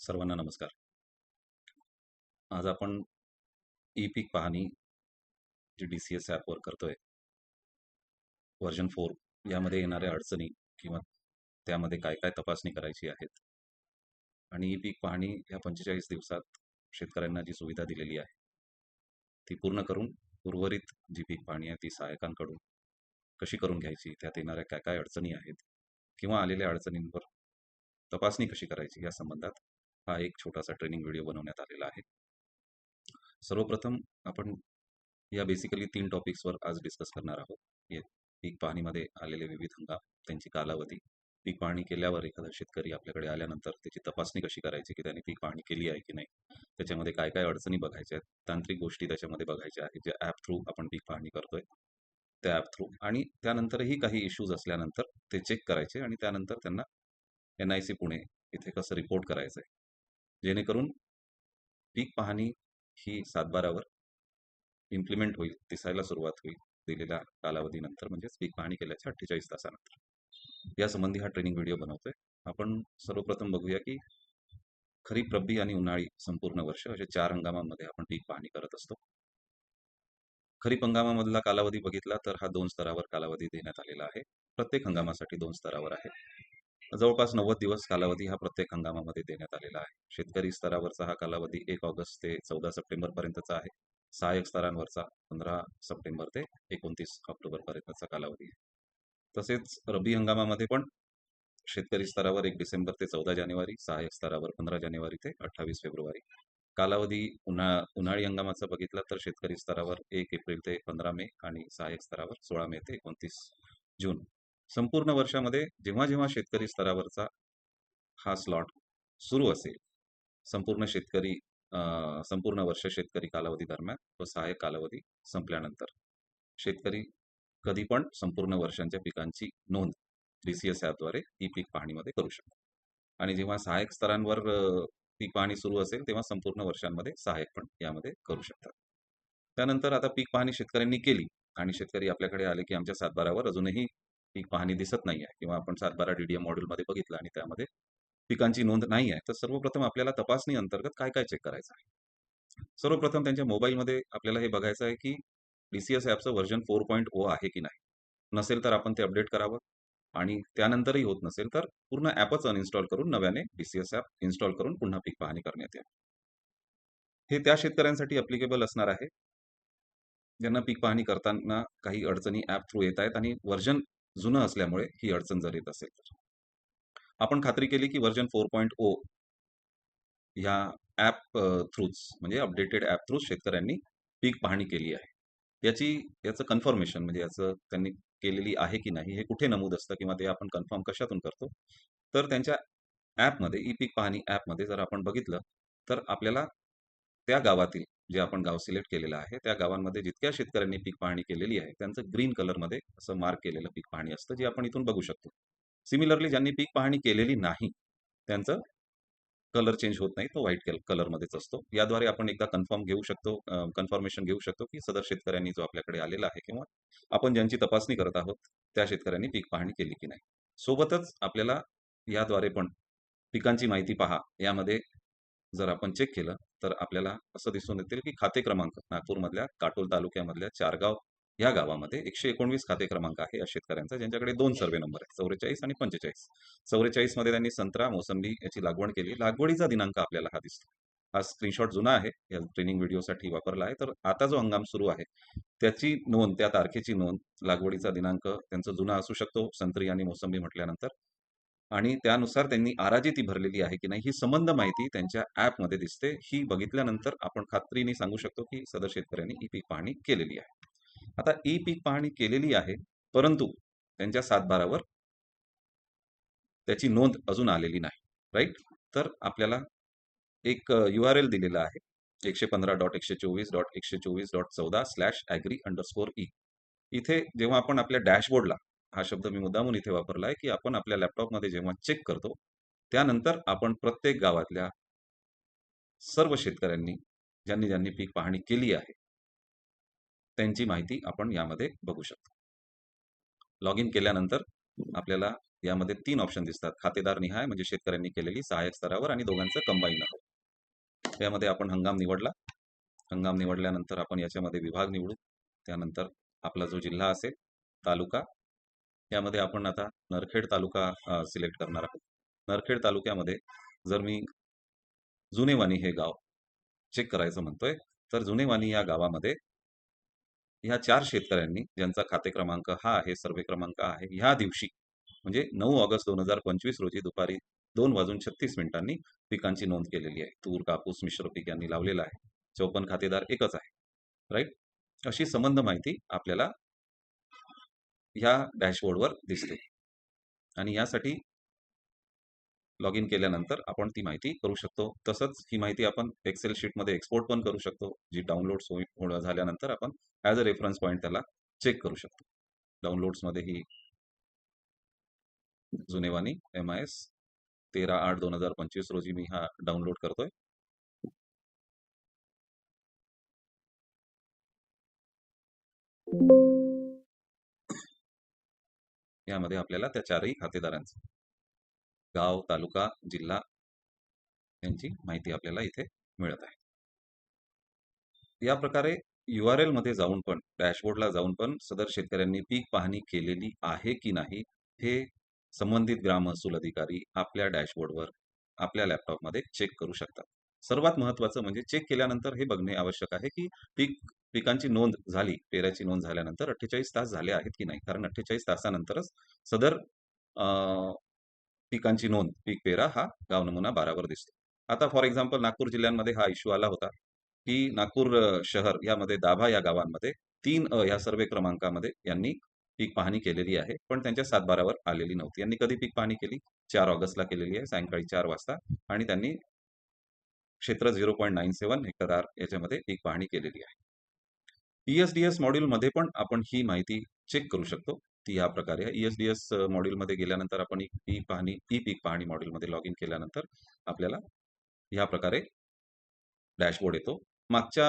सर्वांना नमस्कार. आज आपण ई-पीक पाहणी जी डी-सी-एस ॲपवर करतोय. व्हर्जन फोर यामध्ये येणाऱ्या अडचणी किंवा त्यामध्ये काय-काय तपासणी करायची आहेत आणि ई-पीक पाहणी या 45 दिवसात शेतकऱ्यांना जी सुविधा दिलेली आहे, ती पूर्ण करून उर्वरित जी पीक पाहणी आहे ती सहाय्यकांकडून कशी करून घ्यायची, त्यात येणाऱ्या काय-काय अडचणी आहेत किंवा आलेल्या अडचणींवर तपासणी कशी करायची या संबंधात हा एक छोटासा ट्रेनिंग व्हिडिओ बनवण्यात आलेला आहे. सर्वप्रथम आपण या बेसिकली तीन टॉपिक्सवर आज डिस्कस करणार आहोत. पीक पाहणीमध्ये आलेले विविध हंगाम, त्यांची कालावधी, पीक पाहणी केल्यावर एखादा शेतकरी आपल्याकडे आल्यानंतर त्याची तपासणी कशी करायची, की त्याने पीक पाहणी केली आहे की नाही, त्याच्यामध्ये काय-काय अडचणी बघायच्या आहेत, तांत्रिक गोष्टी त्याच्यामध्ये बघायच्या आहेत, जे ॲप थ्रू आपण पीक पाहणी करतोय, त्या ॲप थ्रू आणि त्यानंतरही काही इश्यूज असल्यानंतर ते चेक करायचे आणि त्यानंतर त्यांना एन-आय-सी पुणे इथे कसं रिपोर्ट करायचं आहे. जेणेकरून पीक पाहणी ही सातबारावर इम्प्लिमेंट होईल, दिसायला सुरुवात होईल दिलेल्या कालावधीनंतर म्हणजेच पीक पाहणी केल्याच्या 48 तासानंतर. यासंबंधी हा ट्रेनिंग व्हिडिओ बनवतोय. आपण सर्वप्रथम बघूया, की खरीप, रब्बी आणि उन्हाळी संपूर्ण वर्ष अशा चार हंगामामध्ये आपण पीक पाहणी करत असतो. खरीप हंगामामधला कालावधी बघितला तर हा दोन स्तरावर कालावधी देण्यात आलेला आहे. प्रत्येक हंगामासाठी दोन स्तरावर आहे. जवळपास 90 दिवस कालावधी हा प्रत्येक हंगामामध्ये देण्यात आलेला आहे. शेतकरी स्तरावरचा हा कालावधी एक ऑगस्ट ते चौदा सप्टेंबर पर्यंतचा आहे. सहाय्यक स्तरांवरचा 15 सप्टेंबर ते एकोणतीस ऑक्टोबर पर्यंतचा कालावधी आहे. तसेच रब्बी हंगामामध्ये पण शेतकरी स्तरावर एक डिसेंबर ते 14 जानेवारी, सहाय्यक स्तरावर 15 जानेवारी ते 28 फेब्रुवारी. कालावधी उन्हा उन्हाळी हंगामाचा बघितला तर शेतकरी स्तरावर एक एप्रिल ते 15 मे आणि सहाय्यक स्तरावर 16 मे ते 29 जून. संपूर्ण वर्षामध्ये जेव्हा-जेव्हा शेतकरी स्तरावरचा हा स्लॉट सुरू असेल, संपूर्ण शेतकरी संपूर्ण वर्ष शेतकरी कालावधी दरम्यान व सहाय्यक कालावधी संपल्यानंतर शेतकरी कधी पण संपूर्ण वर्षांच्या पिकांची नोंद डी-सी-एस ॲपद्वारे ई-पीक पाहणीमध्ये करू शकतो. आणि जेव्हा सहाय्यक स्तरांवर पीक पाहणी सुरू असेल, तेव्हा संपूर्ण वर्षांमध्ये सहाय्यक पण यामध्ये करू शकतात. त्यानंतर आता पीक पाहणी शेतकऱ्यांनी केली आणि शेतकरी आपल्याकडे आले, की आमच्या सातबारावर अजूनही पीक पाहणी दिसत नाही आहे किंवा आपण सातबारा डी-डी-एम मॉड्यूलमध्ये बघितलं आणि त्यामध्ये पिकांची नोंद नाही आहे. तर सर्वप्रथम आपल्याला तपासणी अंतर्गत काय-काय चेक करायचं आहे? सर्वप्रथम त्यांच्या मोबाईलमध्ये आपल्याला हे बघायचं आहे, की डी-सी-एस ॲपचं व्हर्जन 4.0 आहे की नाही? नसेल तर आपण ते अपडेट करावं आणि त्यानंतरही होत नसेल तर पूर्ण ॲपच अनइन्स्टॉल करून नव्याने डी-सी-एस ॲप इन्स्टॉल करून पुन्हा पीक पाहणी करण्यात येईल. हे त्या शेतकऱ्यांसाठी अप्लिकेबल असणार आहे. ज्यांना पीक पाहणी करताना काही अडचणी ॲप थ्रू येत आहेत आणि व्हर्जन जुनं असल्यामुळे ही अडचण जर येत असेल तर. आपण खात्री केली, की व्हर्जन 4.0 ह्या ॲप थ्रूच म्हणजे अपडेटेड ॲप थ्रूच शेतकऱ्यांनी पीक पाहणी केली आहे. याची याचं कन्फर्मेशन म्हणजे याचं त्यांनी केलेली आहे की नाही हे कुठे नमूद असतं किंवा ते आपण कन्फर्म कशातून करतो? तर त्यांच्या ॲपमध्ये ई-पीक पाहणी ॲपमध्ये जर आपण बघितलं, तर आपल्याला त्या गावातील जे आपण गाव सिलेक्ट केलेलं आहे, त्या गावांमध्ये जितक्या शेतकऱ्यांनी पीक पाहणी केलेली आहे, त्यांचं ग्रीन कलरमध्ये असं मार्क केलेलं पीक पाहणी असतं, जे आपण इथून बघू शकतो. सिमिलरली ज्यांनी पीक पाहणी केलेली नाही, त्यांचं कलर चेंज होत नाही. तो व्हाईट कल कलरमध्येच असतो. याद्वारे आपण एकदा कन्फर्म घेऊ शकतो कन्फर्मेशन घेऊ शकतो, की सदर शेतकऱ्यांनी जो आपल्याकडे आलेला आहे किंवा आपण ज्यांची तपासणी करत आहोत, त्या शेतकऱ्यांनी पीक पाहणी केली की नाही. सोबतच आपल्याला याद्वारे पण पिकांची माहिती पहा यामध्ये जर आपण चेक केलं, तर आपल्याला असं दिसून येतील, की खाते क्रमांक नागपूरमधल्या काटोल तालुक्यामधल्या चारगाव या गावामध्ये 119 खाते क्रमांक आहे या शेतकऱ्यांचा, ज्यांच्याकडे 2 सर्व्हे नंबर आहेत 44 आणि 45. 44 मध्ये त्यांनी संत्रा, मोसंबी याची लागवड केली. लागवडीचा दिनांक आपल्याला हा दिसतो. हा स्क्रीनशॉट जुना आहे. या ट्रेनिंग व्हिडिओसाठी वापरला आहे. तर आता जो हंगाम सुरू आहे, त्याची नोंद, त्या तारखेची नोंद, लागवडीचा दिनांक त्यांचा जुना असू शकतो, संत्री आणि मोसंबी म्हटल्यानंतर आणि त्यानुसार त्यांनी आराजी ती भरलेली आहे की नाही, ही संबंध माहिती त्यांच्या ॲपमध्ये दिसते. ही बघितल्यानंतर आपण खात्रीने सांगू शकतो, की सदर शेतकऱ्यांनी ई-पीक पाहणी केलेली आहे. आता ई-पीक पाहणी केलेली आहे, परंतु त्यांच्या सातबारावर त्याची नोंद अजून आलेली नाही. राईट तर आपल्याला एक यू-आर-एल दिलेला आहे. एकशे पंधरा डॉट एकशे चोवीस डॉट एकशे चोवीस डॉट चौदा स्लॅश ॲग्री अंडरस्कोर ई इथे जेव्हा आपण आपल्या डॅशबोर्डला हा शब्द मी मुद्दामून इथे वापरला आहे, की आपण आपल्या लॅपटॉपमध्ये जेव्हा चेक करतो, त्यानंतर आपण प्रत्येक गावातल्या सर्व शेतकऱ्यांनी ज्यांनी, ज्यांनी पीक पाहणी केली आहे, त्यांची माहिती आपण यामध्ये बघू शकतो. लॉग इन केल्यानंतर आपल्याला यामध्ये तीन ऑप्शन दिसतात. खातेदार निहाय म्हणजे शेतकऱ्यांनी केलेली सहाय्यक स्तरावर आणि दोघांचं कंबाईन आहे यामध्ये आपण हंगाम निवडला. हंगाम निवडल्यानंतर आपण याच्यामध्ये विभाग निवडू. त्यानंतर आपला जो जिल्हा असेल तालुका यामध्ये आपण आता नरखेड तालुका सिलेक्ट करणार आहोत. नरखेड तालुक्यामध्ये जर मी जुनेवानी हे गाव चेक करायचं म्हणतोय तर जुनेवानी या गावामध्ये ह्या चार शेतकऱ्यांनी ज्यांचा खाते क्रमांक हा आहे सर्वे क्रमांक आहे ह्या दिवशी म्हणजे नऊ ऑगस्ट दोन हजार पंचवीस रोजी दुपारी दोन वाजून छत्तीस मिनिटांनी पिकांची नोंद केलेली आहे. तूर कापूस मिश्र पीक यांनी लावलेला आहे. चौपन्न खातेदार एकच आहे. राईट अशी संबंध माहिती आपल्याला ह्या डॅशबोर्डवर दिसते. आणि यासाठी लॉग इन केल्यानंतर आपण ती माहिती करू शकतो. तसंच ही माहिती आपण एक्सेल शीटमध्ये एक्सपोर्ट पण करू शकतो जी डाउनलोड झाल्यानंतर आपण ॲज अ रेफरन्स पॉईंट त्याला चेक करू शकतो. डाउनलोड्समध्ये ही जुनेवानी एम आय एस तेरा आठ दोन हजार पंचवीस रोजी मी हा डाउनलोड करतोय. यामध्ये आपल्याला त्या चारही खातेदारांचं. गाव तालुका जिल्हा यांची माहिती आपल्याला इथे मिळत आहे. या प्रकारे यू आरमध्ये जाऊन पण डॅशबोर्डला जाऊन पण सदर शेतकऱ्यांनी पीक पाहणी केलेली आहे की नाही हे संबंधित ग्राम महसूल अधिकारी आपल्या डॅशबोर्डवर आपल्या लॅपटॉपमध्ये चेक करू शकतात. सर्वात महत्वाचं म्हणजे चेक केल्यानंतर हे बघणे आवश्यक आहे की पीक पिकांची नोंद झाली पेऱ्याची नोंद झाल्यानंतर अठ्ठेचाळीस तास झाले आहेत की नाही? कारण अठ्ठेचाळीस तासानंतरच सदर पिकांची नोंद पीक पेरा हा गाव नमुना बारावर दिसतो. आता फॉर एक्झाम्पल नागपूर जिल्ह्यांमध्ये हा इश्यू आला होता की नागपूर शहर यामध्ये दाभा या गावांमध्ये तीन अ या सर्वे क्रमांकामध्ये यांनी पीक पाहणी केलेली आहे पण त्यांच्या सातबारावर आलेली नव्हती. यांनी कधी पीक पाहणी केली? चार ऑगस्टला केलेली आहे सायंकाळी चार वाजता आणि त्यांनी क्षेत्र zero point nine seven hectare याच्यामध्ये पीक पाहणी केलेली आहे. ईएसडीएस मॉड्यूलमध्ये पण आपण ही माहिती चेक करू शकतो. ती या प्रकारे आहे. ईएसडीएस मॉड्यूलमध्ये गेल्यानंतर आपण ई पाहणी ई पीक पाहणी मॉड्यूलमध्ये लॉग इन केल्यानंतर आपल्याला ह्या प्रकारे डॅशबोर्ड येतो. मागच्या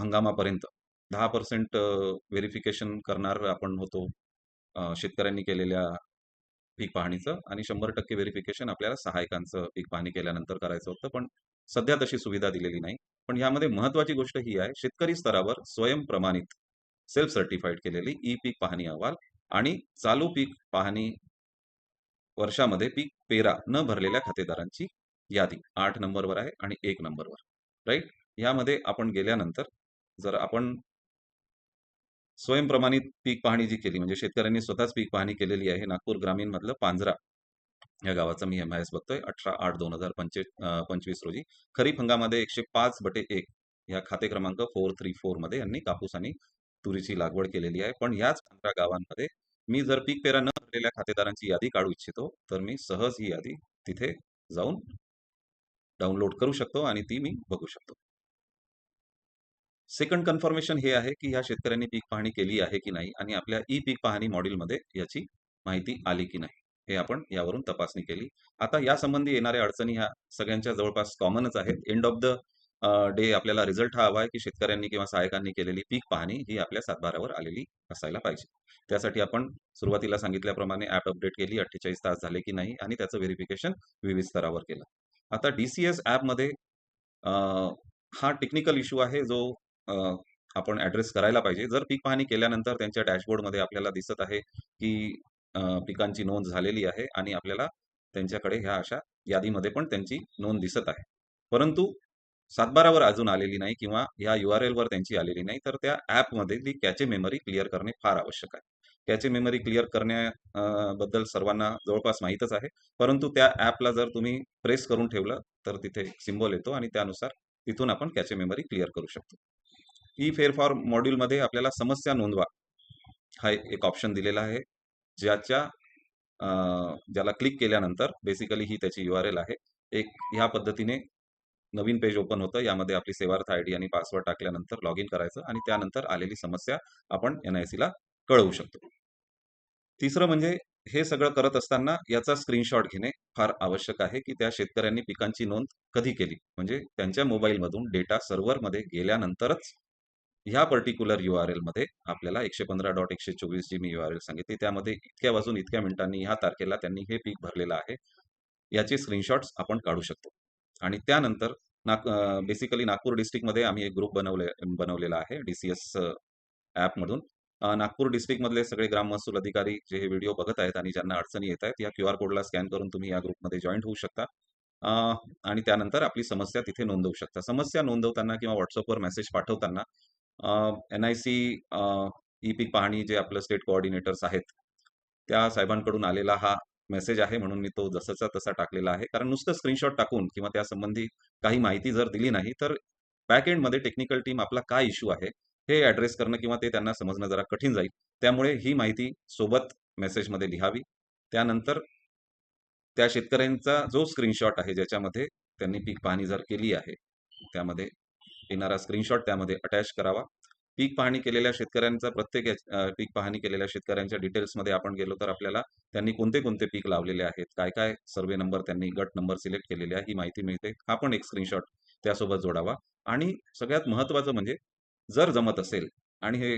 हंगामापर्यंत दहा पर्सेंट व्हेरिफिकेशन करणार आपण होतो शेतकऱ्यांनी केलेल्या पीक पाहणीचं आणि शंभर टक्के व्हेरिफिकेशन आपल्याला सहायकांचं पीक पाहणी केल्यानंतर करायचं होतं. पण सध्या तशी सुविधा दिलेली नाही. पण यामध्ये महत्वाची गोष्ट ही आहे शेतकरी स्तरावर स्वयंप्रमाणित सेल्फ सर्टिफाईड केलेली ई पीक पाहणी अहवाल आणि चालू पीक पाहणी वर्षामध्ये पीक पेरा न भरलेल्या खातेदारांची यादी. आठ नंबरवर आहे आणि एक नंबरवर. राईट यामध्ये आपण गेल्यानंतर जर आपण स्वयंप्रमाणित पीक पाहणी जी केली म्हणजे शेतकऱ्यांनी स्वतःच पीक पाहणी केलेली आहे नागपूर ग्रामीण मधलं पांजरा या गावाचा मी एम आय एस बघतोय. अठरा आठ दोन हजार पंचे पंचवीस रोजी. खरीप हंगामध्ये एकशे पाच बटे एक या खाते क्रमांक फोर थ्री फोरमध्ये यांनी कापूस आणि तुरीची लागवड केलेली आहे. पण याच पंधरा गावांमध्ये मी जर पीक पेरा न भरलेल्या खातेदारांची यादी काढू इच्छितो तर मी सहज ही यादी तिथे जाऊन डाउनलोड करू शकतो आणि ती मी बघू शकतो. सेकंड कन्फर्मेशन हे आहे की ह्या शेतकऱ्यांनी पीक पाहणी केली आहे की नाही आणि आपल्या ई पीक पाहणी मॉडेलमध्ये याची माहिती आली की नाही. हे आपण यावरून तपासणी केली. आता या संबंधी येणाऱ्या अडचणी ह्या सगळ्यांच्या जवळपास कॉमनच आहेत. एंड ऑफ द डे आपल्याला रिझल्ट हा हवा आहे की शेतकऱ्यांनी किंवा सहायकांनी केलेली पीक पाहणी ही आपल्या सातबारावर आलेली असायला पाहिजे. त्यासाठी आपण सुरुवातीला सांगितल्याप्रमाणे ऍप अपडेट केली. अठ्ठेचाळीस तास झाले की नाही आणि त्याचं व्हेरिफिकेशन विविध स्तरावर केलं. आता डीसीएस ॲपमध्ये हा टेक्निकल इश्यू आहे जो आपण ॲड्रेस करायला पाहिजे. जर पीक पाहणी केल्यानंतर त्यांच्या डॅशबोर्डमध्ये आपल्याला दिसत आहे की पिकांची नोंद झालेली आहे आणि आपल्याला त्यांच्याकडे ह्या अशा यादीमध्ये पण त्यांची नोंद दिसत आहे. परंतु सातबारावर अजून आलेली नाही किंवा या यू आर एलवर त्यांची आलेली नाही तर त्या ॲपमध्ये ती कॅचे मेमरी क्लिअर करणे फार आवश्यक आहे. कॅचे मेमरी क्लिअर करण्याबद्दल सर्वांना जवळपास माहीतच आहे. परंतु त्या ॲपला जर तुम्ही प्रेस करून ठेवलं तर तिथे सिम्बॉल येतो आणि त्यानुसार तिथून आपण कॅचे मेमरी क्लिअर करू शकतो. ई फेरफार मॉड्यूलमध्ये आपल्याला समस्या नोंदवा हा एक ऑप्शन दिलेला आहे. ज्याच्या ज्याला क्लिक केल्यानंतर बेसिकली ही त्याची यू आर एल आहे. एक ह्या पद्धतीने नवीन पेज ओपन होतं. यामध्ये आपली सेवार्थ आय डी आणि पासवर्ड टाकल्यानंतर लॉग इन करायचं आणि त्यानंतर आलेली समस्या आपण एन आय सीला कळवू शकतो. तिसरं म्हणजे हे सगळं करत असताना याचा स्क्रीनशॉट घेणे फार आवश्यक आहे की त्या शेतकऱ्यांनी पिकांची नोंद कधी केली. म्हणजे त्यांच्या मोबाईलमधून डेटा सर्व्हरमध्ये गेल्यानंतरच ह्या पर्टिक्युलर यू आर एलमध्ये आपल्याला एकशे पंधरा डॉट एकशे चोवीस जी मी यू आर एल सांगितली. त्यामध्ये इतक्या वाजून इतक्या मिनिटांनी ह्या तारखेला त्यांनी हे पीक भरलेलं आहे. याचे स्क्रीनशॉट्स आपण काढू शकतो. आणि त्यानंतर नाग बेसिकली नागपूर डिस्ट्रिक्टमध्ये आम्ही एक ग्रुप बनवले बनवलेला आहे डी सी एस ॲपमधून नागपूर डिस्ट्रिक्टमधले सगळे ग्राम महसूल अधिकारी जे हे व्हिडिओ बघत आहेत आणि ज्यांना अडचणी येत आहेत या क्यू आर कोडला स्कॅन करून तुम्ही या ग्रुपमध्ये जॉईंट होऊ शकता. आणि त्यानंतर आपली समस्या तिथे नोंदवू शकता. समस्या नोंदवताना किंवा व्हॉट्सअपवर मेसेज पाठवताना एन आय सी ई पीक पाहणी जे आपलं स्टेट कोऑर्डिनेटर्स आहेत त्या साहेबांकडून आलेला हा मेसेज आहे म्हणून मी तो जसाचा तसा टाकलेला आहे. कारण नुसतं स्क्रीनशॉट टाकून किंवा त्या संबंधी काही माहिती जर दिली नाही तर बॅक एंडमध्ये टेक्निकल टीम आपला काय इश्यू आहे हे ॲड्रेस करणं किंवा ते त्यांना समजणं जरा कठीण जाईल. त्यामुळे ही माहिती सोबत मेसेजमध्ये लिहावी. त्यानंतर त्या शेतकऱ्यांचा जो स्क्रीनशॉट आहे ज्याच्यामध्ये त्यांनी पीक पाहणी जर केली आहे त्यामध्ये येणारा स्क्रीनशॉट त्यामध्ये अटॅच करावा. पीक पाहणी केलेल्या शेतकऱ्यांचा प्रत्येक पीक पाहणी केलेल्या शेतकऱ्यांच्या डिटेल्समध्ये आपण गेलो तर आपल्याला त्यांनी कोणते कोणते पीक लावलेले आहेत काय काय सर्वे नंबर त्यांनी गट नंबर सिलेक्ट केलेले आहे ही माहिती मिळते. हा पण एक स्क्रीनशॉट त्यासोबत जोडावा. आणि सगळ्यात महत्त्वाचं म्हणजे जर जमत असेल आणि हे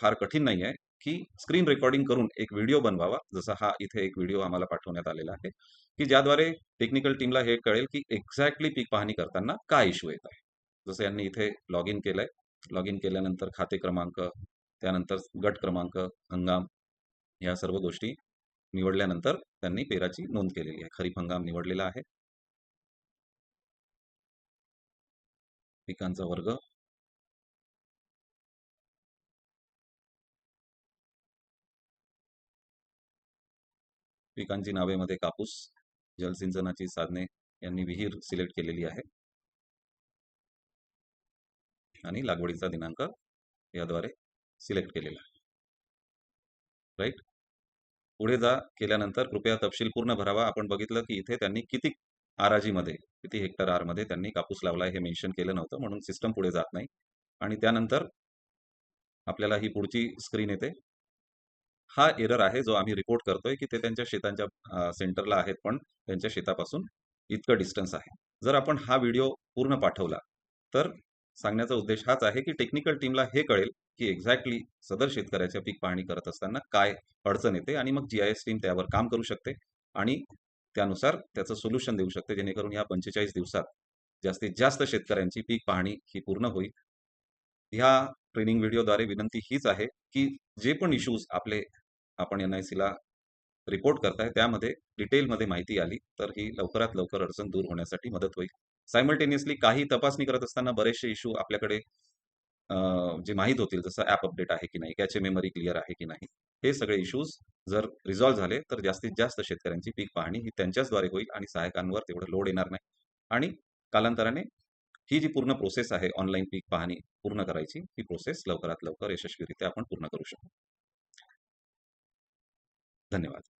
फार कठीण नाही आहे की स्क्रीन रेकॉर्डिंग करून एक व्हिडिओ बनवावा जसा हा इथे एक व्हिडिओ आम्हाला पाठवण्यात आलेला आहे की ज्याद्वारे टेक्निकल टीमला हे कळेल की एक्झॅक्टली पीक पाहणी करताना काय इश्यू येत आहे. जसं यांनी इथे लॉग इन केलंय. लॉग इन केल्यानंतर खाते क्रमांक त्यानंतर गट क्रमांक हंगाम या सर्व गोष्टी निवडल्यानंतर त्यांनी पेराची नोंद केलेली आहे. खरीप हंगाम निवडलेला आहे. पिकांचा वर्ग. पिकांची नावेमध्ये कापूस जलसिंचनाची साधने यांनी विहीर सिलेक्ट केलेली आहे. आणि लागवडीचा दिनांक याद्वारे सिलेक्ट केलेला आहे. राईट? पुढे जा केल्यानंतर कृपया तपशील पूर्ण भरावा. आपण बघितलं की इथे त्यांनी किती आराजीमध्ये किती हेक्टर आरमध्ये त्यांनी कापूस लावला हे मेन्शन केलं नव्हतं म्हणून सिस्टम पुढे जात नाही. आणि त्यानंतर आपल्याला ही पुढची स्क्रीन येते. हा एरर आहे जो आम्ही रिपोर्ट करतोय की ते त्यांच्या शेतांच्या सेंटरला आहेत पण त्यांच्या शेतापासून इतकं डिस्टन्स आहे. जर आपण हा व्हिडिओ पूर्ण पाठवला तर सांगण्याचा उद्देश हाच आहे की टेक्निकल टीमला हे कळेल की एक्झॅक्टली सदर शेतकऱ्याच्या पीक पाहणी करत असताना काय अडचण येते आणि मग जी आय एस टीम त्यावर काम करू शकते आणि त्यानुसार त्याचं सोल्युशन देऊ शकते जेणेकरून या पंचेचाळीस दिवसात जास्तीत जास्त शेतकऱ्यांची पीक पाहणी ही पूर्ण होईल. ह्या ट्रेनिंग व्हिडिओद्वारे विनंती हीच आहे की जे पण इश्यूज आपले आपण एन आय सीला रिपोर्ट करताय त्यामध्ये डिटेलमध्ये माहिती आली तर ही लवकरात लवकर अडचण दूर होण्यासाठी मदत होईल. सायमल्टेनियसली काही तपासणी करत असताना बरेचसे इश्यू आपल्याकडे जे माहीत होतील जसं ॲप अपडेट आहे की नाही कॅचे मेमरी क्लिअर आहे की नाही हे सगळे इश्यूज जर रिझॉल्व्ह झाले तर जास्तीत जास्त शेतकऱ्यांची पीक पाहणी ही त्यांच्याचद्वारे होईल आणि सहायकांवर तेवढं लोड येणार नाही. आणि कालांतराने ही जी पूर्ण प्रोसेस आहे ऑनलाईन पीक पाहणी पूर्ण करायची ही प्रोसेस लवकरात लवकर यशस्वीरित्या आपण पूर्ण करू शकतो धन्यवाद.